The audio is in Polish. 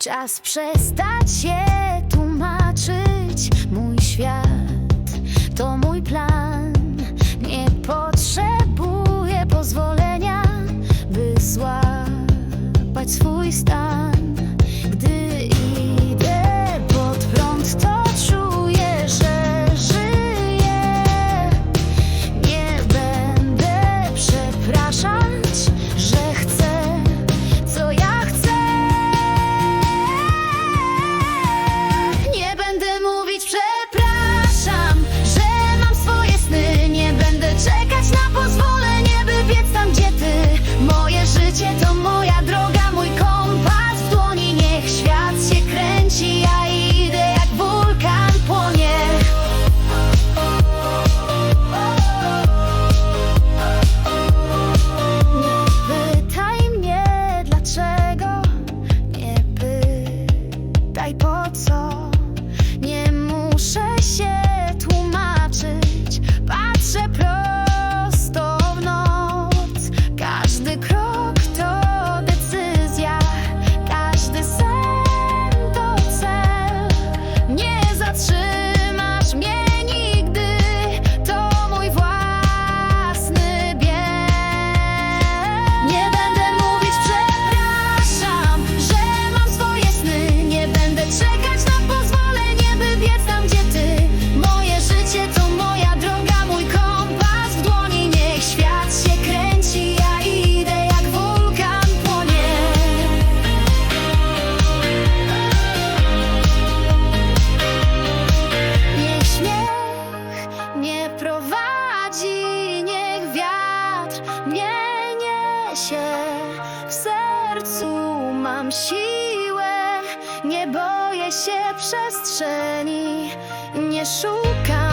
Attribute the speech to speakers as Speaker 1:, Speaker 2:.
Speaker 1: Czas przestać się tłumaczyć. Mój świat to mój plan. Siłę, nie boję się przestrzeni, nie szukam.